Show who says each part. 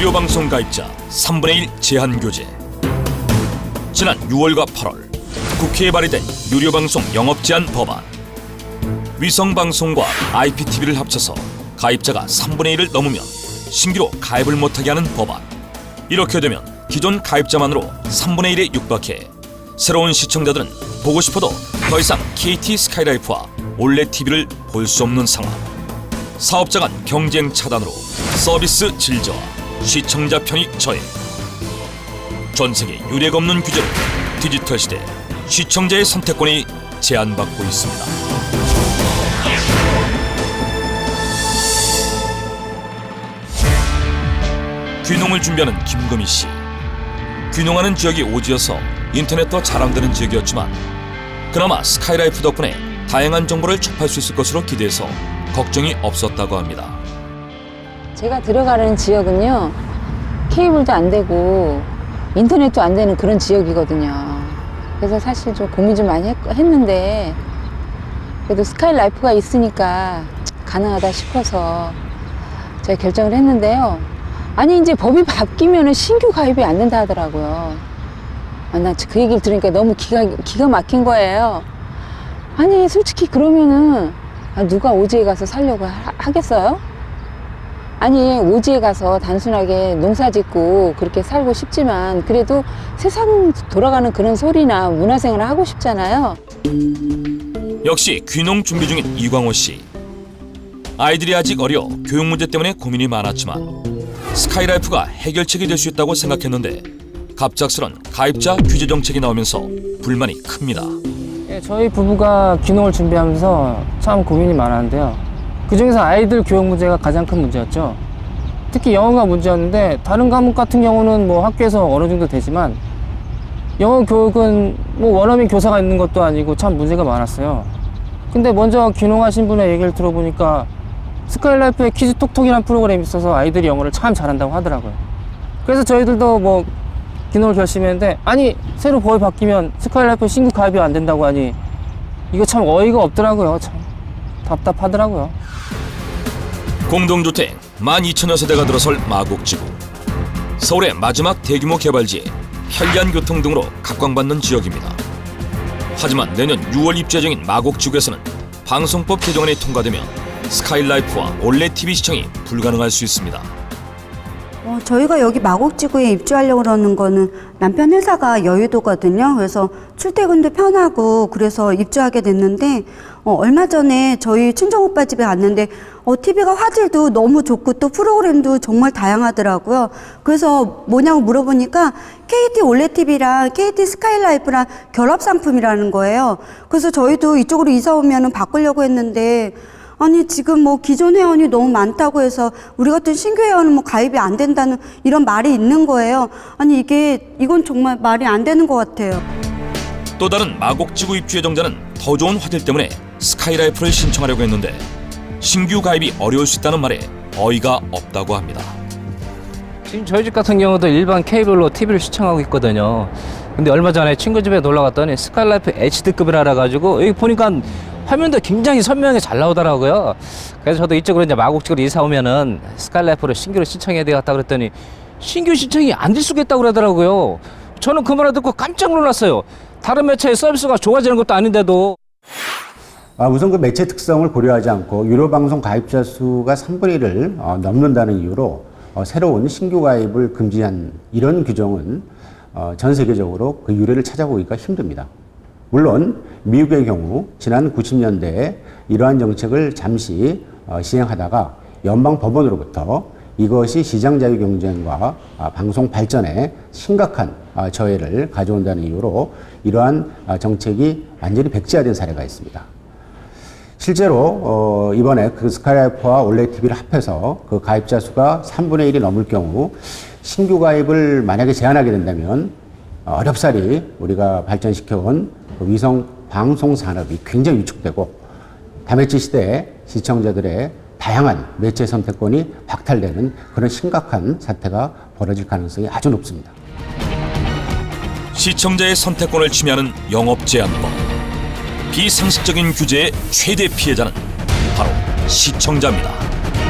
Speaker 1: 유료 방송 가입자 3분의 1 제한 규제. 지난 6월과 8월 국회에 발의된 유료 방송 영업 제한 법안. 위성 방송과 IPTV를 합쳐서 가입자가 3분의 1을 넘으면 신규로 가입을 못하게 하는 법안. 이렇게 되면 기존 가입자만으로 3분의 1에 육박해 새로운 시청자들은 보고 싶어도 더 이상 KT 스카이라이프와 올레 TV를 볼 수 없는 상황. 사업자 간 경쟁 차단으로 서비스 질저와 시청자 편익 저해. 전 세계 유례가 없는 규제로 디지털 시대 시청자의 선택권이 제한받고 있습니다. 귀농을 준비하는 김금희 씨. 귀농하는 지역이 오지여서 인터넷도 잘 안 되는 지역이었지만 그나마 스카이라이프 덕분에 다양한 정보를 접할 수 있을 것으로 기대해서 걱정이 없었다고 합니다.
Speaker 2: 제가 들어가는 지역은요 케이블도 안 되고 인터넷도 안 되는 그런 지역이거든요. 그래서 사실 좀 고민 좀 많이 했, 했는데 그래도 스카이라이프가 있으니까 가능하다 싶어서 제가 결정을 했는데요. 아니 이제 법이 바뀌면은 신규 가입이 안 된다 하더라고요. 아, 나 그 얘기를 들으니까 너무 기가 기가 막힌 거예요. 아니 솔직히 그러면은 아, 누가 오지에 가서 살려고 하, 하겠어요? 아니 오지에 가서 단순하게 농사 짓고 그렇게 살고 싶지만 그래도 세상 돌아가는 그런 소리나 문화생활을 하고 싶잖아요.
Speaker 1: 역시 귀농 준비 중인 이광호 씨. 아이들이 아직 어려 교육 문제 때문에 고민이 많았지만 스카이라이프가 해결책이 될 수 있다고 생각했는데 갑작스런 가입자 규제 정책이 나오면서 불만이 큽니다.
Speaker 3: 예, 저희 부부가 귀농을 준비하면서 참 고민이 많았는데요. 그 중에서 아이들 교육 문제가 가장 큰 문제였죠. 특히 영어가 문제였는데 다른 과목 같은 경우는 뭐 학교에서 어느 정도 되지만 영어 교육은 뭐 원어민 교사가 있는 것도 아니고 참 문제가 많았어요. 근데 먼저 귀농하신 분의 얘기를 들어보니까 스카이라이프에 퀴즈 톡톡이라는 프로그램이 있어서 아이들이 영어를 참 잘한다고 하더라고요. 그래서 저희들도 뭐 귀농을 결심했는데 아니 새로 법이 바뀌면 스카이라이프 신규 가입이 안 된다고 하니 이거 참 어이가 없더라고요. 참 답답하더라고요.
Speaker 1: 공동주택 12,000여 세대가 들어설 마곡지구. 서울의 마지막 대규모 개발지에 편리한 교통 등으로 각광받는 지역입니다. 하지만 내년 6월 입주 예정인 마곡지구에서는 방송법 개정안이 통과되면 스카이라이프와 올레 TV 시청이 불가능할 수 있습니다.
Speaker 4: 어, 저희가 여기 마곡지구에 입주하려고 그러는 거는 남편 회사가 여의도거든요. 그래서 출퇴근도 편하고 그래서 입주하게 됐는데 어, 얼마 전에 저희 친정 오빠 집에 갔는데 어, TV가 화질도 너무 좋고 또 프로그램도 정말 다양하더라고요. 그래서 뭐냐고 물어보니까 KT 올레 TV랑 KT 스카이라이프랑 결합 상품이라는 거예요. 그래서 저희도 이쪽으로 이사 오면은 바꾸려고 했는데 아니 지금 뭐 기존 회원이 너무 많다고 해서 우리 같은 신규 회원은 뭐 가입이 안 된다는 이런 말이 있는 거예요. 아니 이게 이건 정말 말이 안 되는 것 같아요.
Speaker 1: 또 다른 마곡지구 입주 예정자는 더 좋은 화질 때문에 스카이라이프를 신청하려고 했는데 신규 가입이 어려울 수 있다는 말에 어이가 없다고 합니다.
Speaker 3: 지금 저희 집 같은 경우도 일반 케이블로 TV를 시청하고 있거든요. 근데 얼마 전에 친구 집에 놀러 갔더니 스카이라이프 HD급이라 가지고 여기 보니까 화면도 굉장히 선명하게 잘 나오더라고요. 그래서 저도 이쪽으로 이제 마곡집으로 이사 오면은 스카이라이프로 신규로 신청해야 되겠다 그랬더니 신규 신청이 안 될 수가 있다고 그러더라고요. 저는 그 말을 듣고 깜짝 놀랐어요. 다른 매체의 서비스가 좋아지는 것도 아닌데도
Speaker 5: 아, 우선 그 매체 특성을 고려하지 않고 유료 방송 가입자 수가 3분의 1을 어, 넘는다는 이유로 어, 새로운 신규 가입을 금지한 이런 규정은 어, 전 세계적으로 그 유래를 찾아보기가 힘듭니다. 물론 미국의 경우 지난 90년대에 이러한 정책을 잠시 어, 시행하다가 연방 법원으로부터 이것이 시장 자유 경쟁과 아, 방송 발전에 심각한 아, 저해를 가져온다는 이유로 이러한 아, 정책이 완전히 백지화된 사례가 있습니다. 실제로 어, 이번에 그 스카이라이프와 올레 TV를 합해서 그 가입자 수가 3분의 1이 넘을 경우 신규 가입을 만약에 제한하게 된다면 어, 어렵사리 우리가 발전시켜온 그 위성 방송 산업이 굉장히 위축되고 다매체 시대에 시청자들의 다양한 매체 선택권이 박탈되는 그런 심각한 사태가 벌어질 가능성이 아주 높습니다.
Speaker 1: 시청자의 선택권을 침해하는 영업 제한법. 비상식적인 규제의 최대 피해자는 바로 시청자입니다.